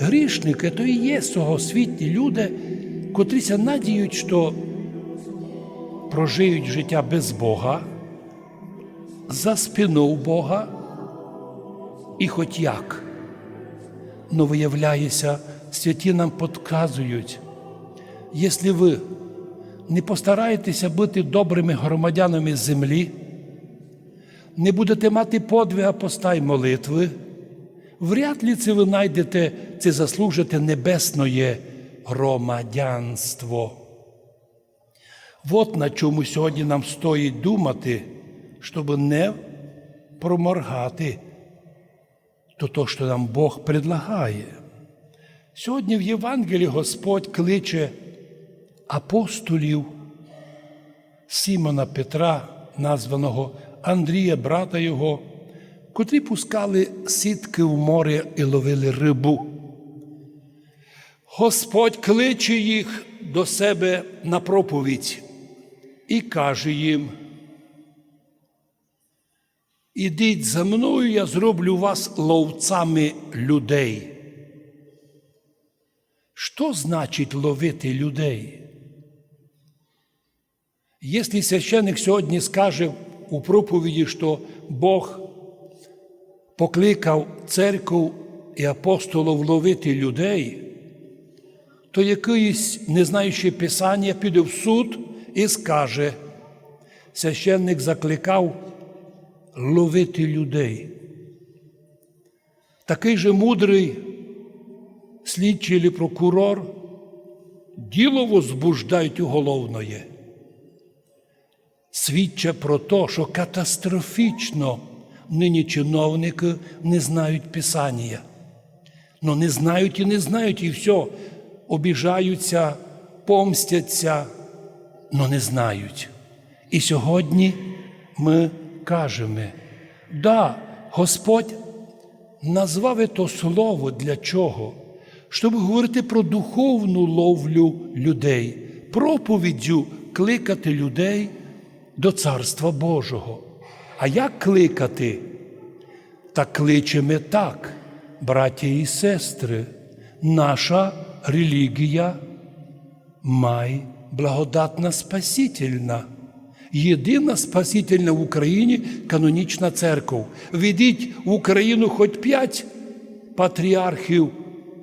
грішники то і є світні люди, котріся надіють, що прожиють життя без Бога, за спиною Бога, і хоч як. Но виявляється, святі нам підказують, якщо ви не постараєтеся бути добрими громадянами землі, не будете мати подвига поста й молитви, вряд ли це ви знайдете, це заслужите небесне громадянство. От на чому сьогодні нам стоїть думати, щоб не проморгати то, то що нам Бог предлагає. Сьогодні в Євангелії Господь кличе апостолів Сімона Петра, названого Андрія, брата його, котрі пускали сітки в море і ловили рибу. Господь кличе їх до себе на проповідь і каже їм: Ідіть за мною, я зроблю вас ловцями людей. Що значить ловити людей? Якщо священник сьогодні скаже у проповіді, що Бог покликав церкву і апостолів ловити людей, то якийсь, не знаючи Писання, піде в суд і скаже, священник закликав ловити людей. Такий же мудрий слідчий чи прокурор діло возбуждають уголовноє. Свідче про те, що катастрофічно нині чиновники не знають Писання. Ну не знають і не знають, і все, обіжаються, помстяться, але не знають. І сьогодні ми кажемо, да, Господь назвав то слово для чого? Щоб говорити про духовну ловлю людей, проповіддю кликати людей до Царства Божого. А як кликати? Та кличемо так, браття і сестри, наша релігія май благодатна спасительна. Єдина спасительна в Україні канонічна церква. Ведіть в Україну хоч п'ять патріархів,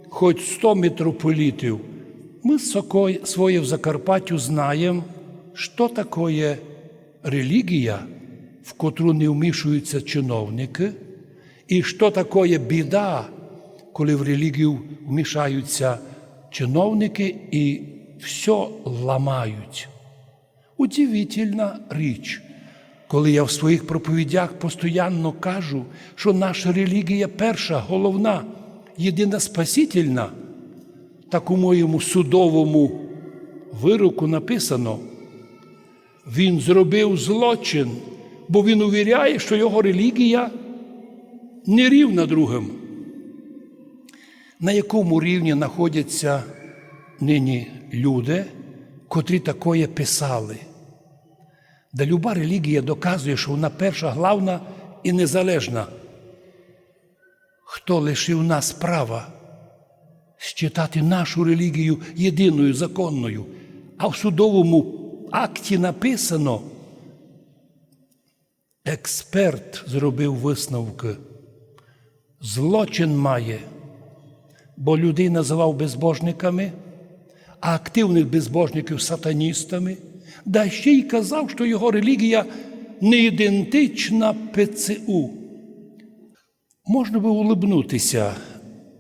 хоч сто митрополітів. Ми своє в Закарпаттю знаємо, що таке релігія, в котру не вмішуються чиновники, і що таке біда, коли в релігію вмішаються чиновники і все ламають. Удивительна річ, коли я в своїх проповідях постійно кажу, що наша релігія перша, головна, єдина спасительна, так у моєму судовому вироку написано, він зробив злочин, бо він увіряє, що його релігія не рівна другим. На якому рівні знаходяться нині люди, котрі такое писали? Де люба релігія доказує, що вона перша, главна і незалежна. Хто лишив нас права считати нашу релігію єдиною законною, а в судовому акті написано, експерт зробив висновки, злочин має, бо людей називав безбожниками, а активних безбожників сатаністами, да ще й казав, що його релігія не ідентична ПЦУ. Можна би улибнутися,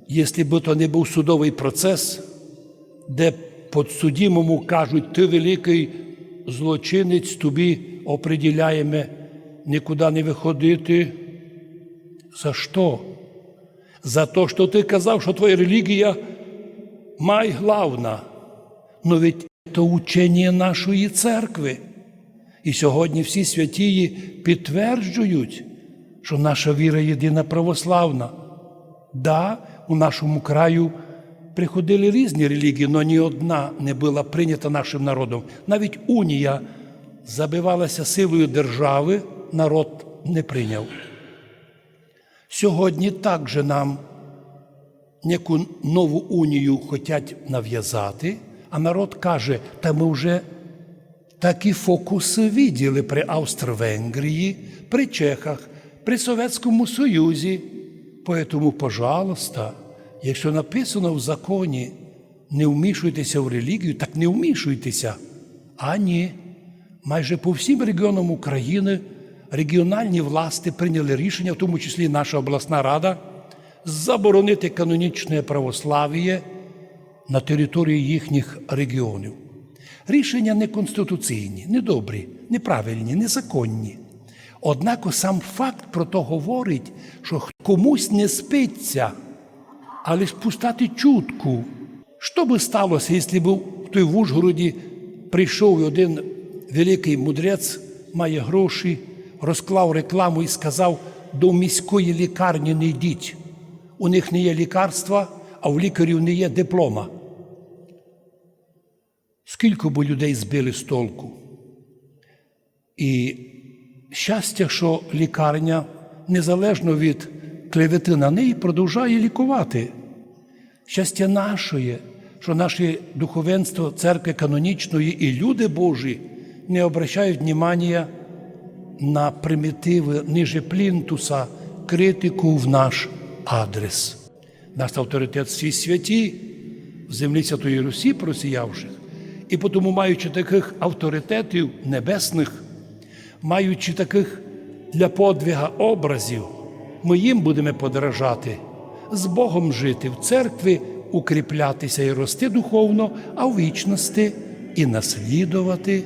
якщо б то не був судовий процес, де подсудімому кажуть, ти великий злочинець, тобі оприділяємо нікуди не виходити. За що? За те, що ти казав, що твоя релігія май главна. Ну ведь то учення нашої церкви. І сьогодні всі святії підтверджують, що наша віра єдина православна. Да, у нашому краю приходили різні релігії, але ні одна не була прийнята нашим народом. Навіть унія забивалася силою держави, народ не прийняв. Сьогодні також нам Яку нову унію хочуть нав'язати, а народ каже, та ми вже такі фокуси виділи при Австро-Венгрії, при Чехах, при Совєтському Союзі. Поэтому, пожалуйста, якщо написано в законі, не вмішуйтеся в релігію, так не вмішуйтеся. А ні. Майже по всім регіонам України регіональні власти прийняли рішення, в тому числі наша обласна рада, заборонити канонічне православ'я на території їхніх регіонів. Рішення неконституційні, недобрі, неправильні, незаконні. Однак сам факт про то говорить, що комусь не спиться, але ж пустати чутку. Що би сталося, якщо б той в Ужгороді прийшов один великий мудрець, має гроші, розклав рекламу і сказав, до міської лікарні не йдіть. У них не є лікарства, а в лікарів не є диплома. Скільки б людей збили з толку? І щастя, що лікарня, незалежно від клевети на неї, продовжує лікувати. Щастя нашої, що наше духовенство церкви канонічної і люди Божі не обращають внимання на примітиви ниже плінтуса, критику в наш адрес. Наш авторитет всі святі, в землі Святої Русі просіявших, і тому, маючи таких авторитетів небесних, маючи таких для подвига образів, ми їм будемо подражати, з Богом жити в церкві, укріплятися і рости духовно, а в вічності і наслідувати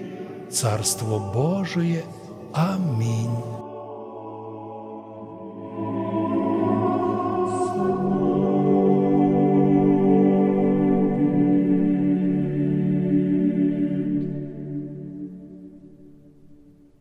Царство Божие. Амінь.